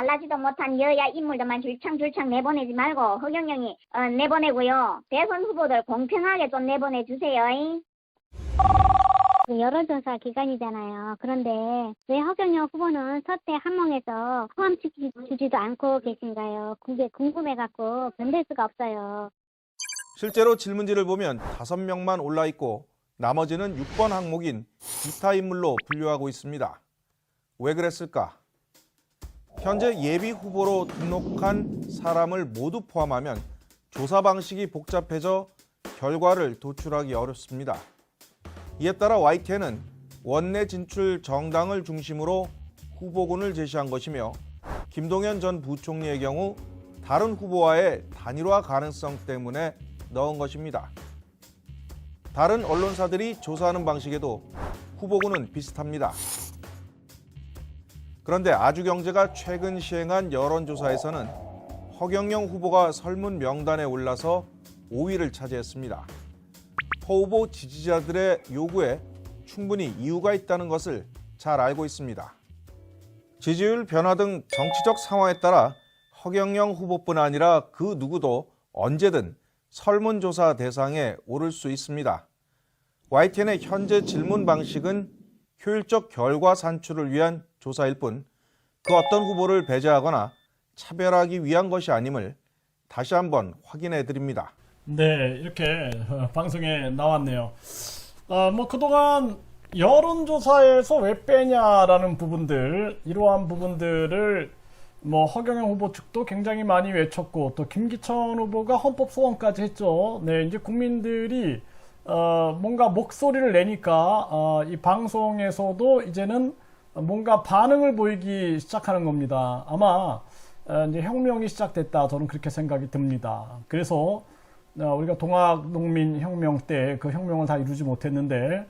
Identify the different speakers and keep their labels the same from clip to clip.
Speaker 1: 잘나지도 못한 여야 인물들만 줄창줄창 내보내지 말고 허경영이 어, 내보내고요. 대선 후보들 공평하게 좀 내보내주세요.
Speaker 2: 그 여론조사 기간이잖아요. 그런데 왜 허경영 후보는 서태 한몽에서 포함시키지도 않고 계신가요? 그게 궁금해갖고 견딜 수가 없어요.
Speaker 3: 실제로 질문지를 보면 다섯 명만 올라 있고 나머지는 6번 항목인 기타 인물로 분류하고 있습니다. 왜 그랬을까? 현재 예비 후보로 등록한 사람을 모두 포함하면 조사 방식이 복잡해져 결과를 도출하기 어렵습니다. 이에 따라 YTN은 원내 진출 정당을 중심으로 후보군을 제시한 것이며 김동연 전 부총리의 경우 다른 후보와의 단일화 가능성 때문에 넣은 것입니다. 다른 언론사들이 조사하는 방식에도 후보군은 비슷합니다. 그런데 아주경제가 최근 시행한 여론조사에서는 허경영 후보가 설문 명단에 올라서 5위를 차지했습니다. 허 후보 지지자들의 요구에 충분히 이유가 있다는 것을 잘 알고 있습니다. 지지율 변화 등 정치적 상황에 따라 허경영 후보뿐 아니라 그 누구도 언제든 설문조사 대상에 오를 수 있습니다. YTN의 현재 질문 방식은 효율적 결과 산출을 위한 조사일 뿐 그 어떤 후보를 배제하거나 차별하기 위한 것이 아님을 다시 한번 확인해 드립니다.
Speaker 4: 네, 이렇게 어, 방송에 나왔네요. 아, 뭐 그동안 여론조사에서 왜 빼냐라는 부분들, 이러한 부분들을 뭐 허경영 후보 측도 굉장히 많이 외쳤고 또 김기천 후보가 헌법 소원까지 했죠. 네, 이제 국민들이 어, 뭔가 목소리를 내니까 어, 이 방송에서도 이제는 뭔가 반응을 보이기 시작하는 겁니다. 아마 어, 이제 혁명이 시작됐다 저는 그렇게 생각이 듭니다. 그래서 어, 우리가 동학 농민 혁명 때 그 혁명을 다 이루지 못했는데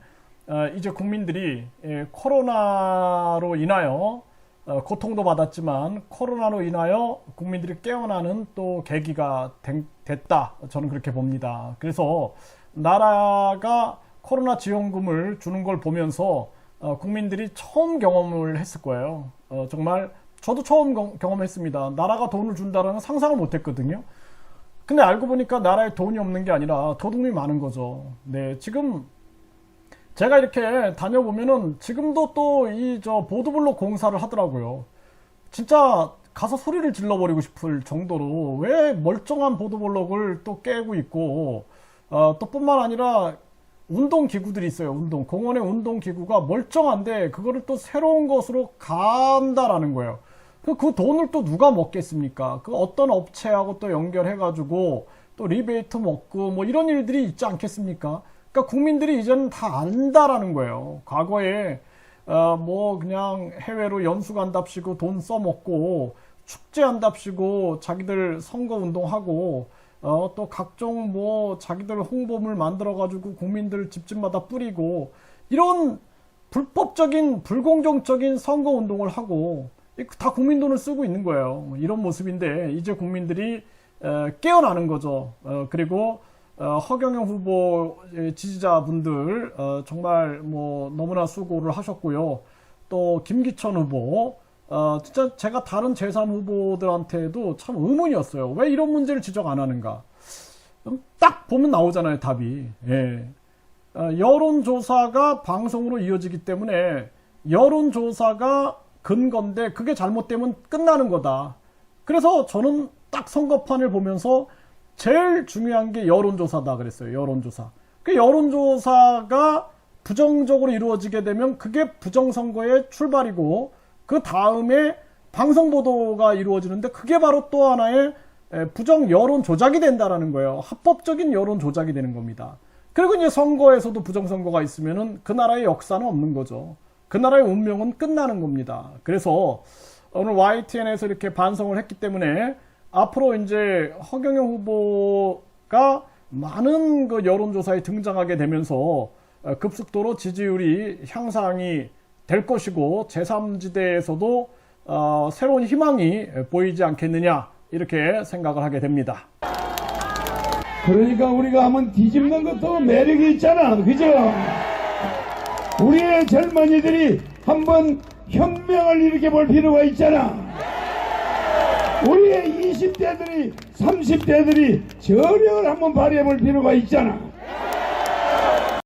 Speaker 4: 어, 이제 국민들이 예, 코로나로 인하여 어, 고통도 받았지만 코로나로 인하여 국민들이 깨어나는 또 계기가 된- 됐다 저는 그렇게 봅니다. 그래서 나라가 코로나 지원금을 주는 걸 보면서 어, 국민들이 처음 경험을 했을 거예요. 어, 정말 저도 처음 경- 경험했습니다. 나라가 돈을 준다는 상상을 못 했거든요. 근데 알고 보니까 나라에 돈이 없는 게 아니라 도둑이 많은 거죠. 네, 지금 제가 이렇게 다녀보면은 지금도 또 이 저 보도블록 공사를 하더라고요. 진짜 가서 소리를 질러버리고 싶을 정도로 왜 멀쩡한 보도블록을 또 깨고 있고 어, 또 뿐만 아니라 운동 기구들이 있어요. 운동 공원의 운동 기구가 멀쩡한데 그거를 또 새로운 것으로 간다라는 거예요. 그, 그 돈을 또 누가 먹겠습니까? 그 어떤 업체하고 또 연결해가지고 또 리베이트 먹고 뭐 이런 일들이 있지 않겠습니까? 그러니까 국민들이 이제는 다 안다라는 거예요. 과거에 어, 뭐 그냥 해외로 연수 간답시고 돈 써먹고 축제 한답시고 자기들 선거 운동하고 어, 또 각종 뭐 자기들 홍보물 만들어가지고 국민들 집집마다 뿌리고 이런 불법적인 불공정적인 선거 운동을 하고 다 국민 돈을 쓰고 있는 거예요. 이런 모습인데 이제 국민들이 에, 깨어나는 거죠. 어, 그리고 어, 허경영 후보 지지자분들 어, 정말 뭐 너무나 수고를 하셨고요. 또 김기천 후보 어, 진짜 제가 다른 제3 후보들한테도 참 의문이었어요. 왜 이런 문제를 지적 안 하는가? 음, 딱 보면 나오잖아요, 답이. 예. 어, 여론조사가 방송으로 이어지기 때문에 여론조사가 근건데 그게 잘못되면 끝나는 거다. 그래서 저는 딱 선거판을 보면서 제일 중요한 게 여론조사다 그랬어요. 여론조사. 그 여론조사가 부정적으로 이루어지게 되면 그게 부정선거의 출발이고 그 다음에 방송 보도가 이루어지는데 그게 바로 또 하나의 에, 부정 여론 조작이 된다라는 거예요. 합법적인 여론 조작이 되는 겁니다. 그리고 이제 선거에서도 부정 선거가 있으면은 그 나라의 역사는 없는 거죠. 그 나라의 운명은 끝나는 겁니다. 그래서 오늘 YTN에서 이렇게 반성을 했기 때문에 앞으로 이제 허경영 후보가 많은 그 여론조사에 등장하게 되면서 어, 급속도로 지지율이 향상이 될 것이고 제3지대에서도 어, 새로운 희망이 보이지 않겠느냐 이렇게 생각을 하게 됩니다.
Speaker 5: 그러니까 우리가 한번 뒤집는 것도 매력이 있잖아. 그죠? 우리의 젊은이들이 한번 혁명을 일으켜 볼 필요가 있잖아. 우리의 20대들이 30대들이 저력을 한번 발휘해 볼 필요가 있잖아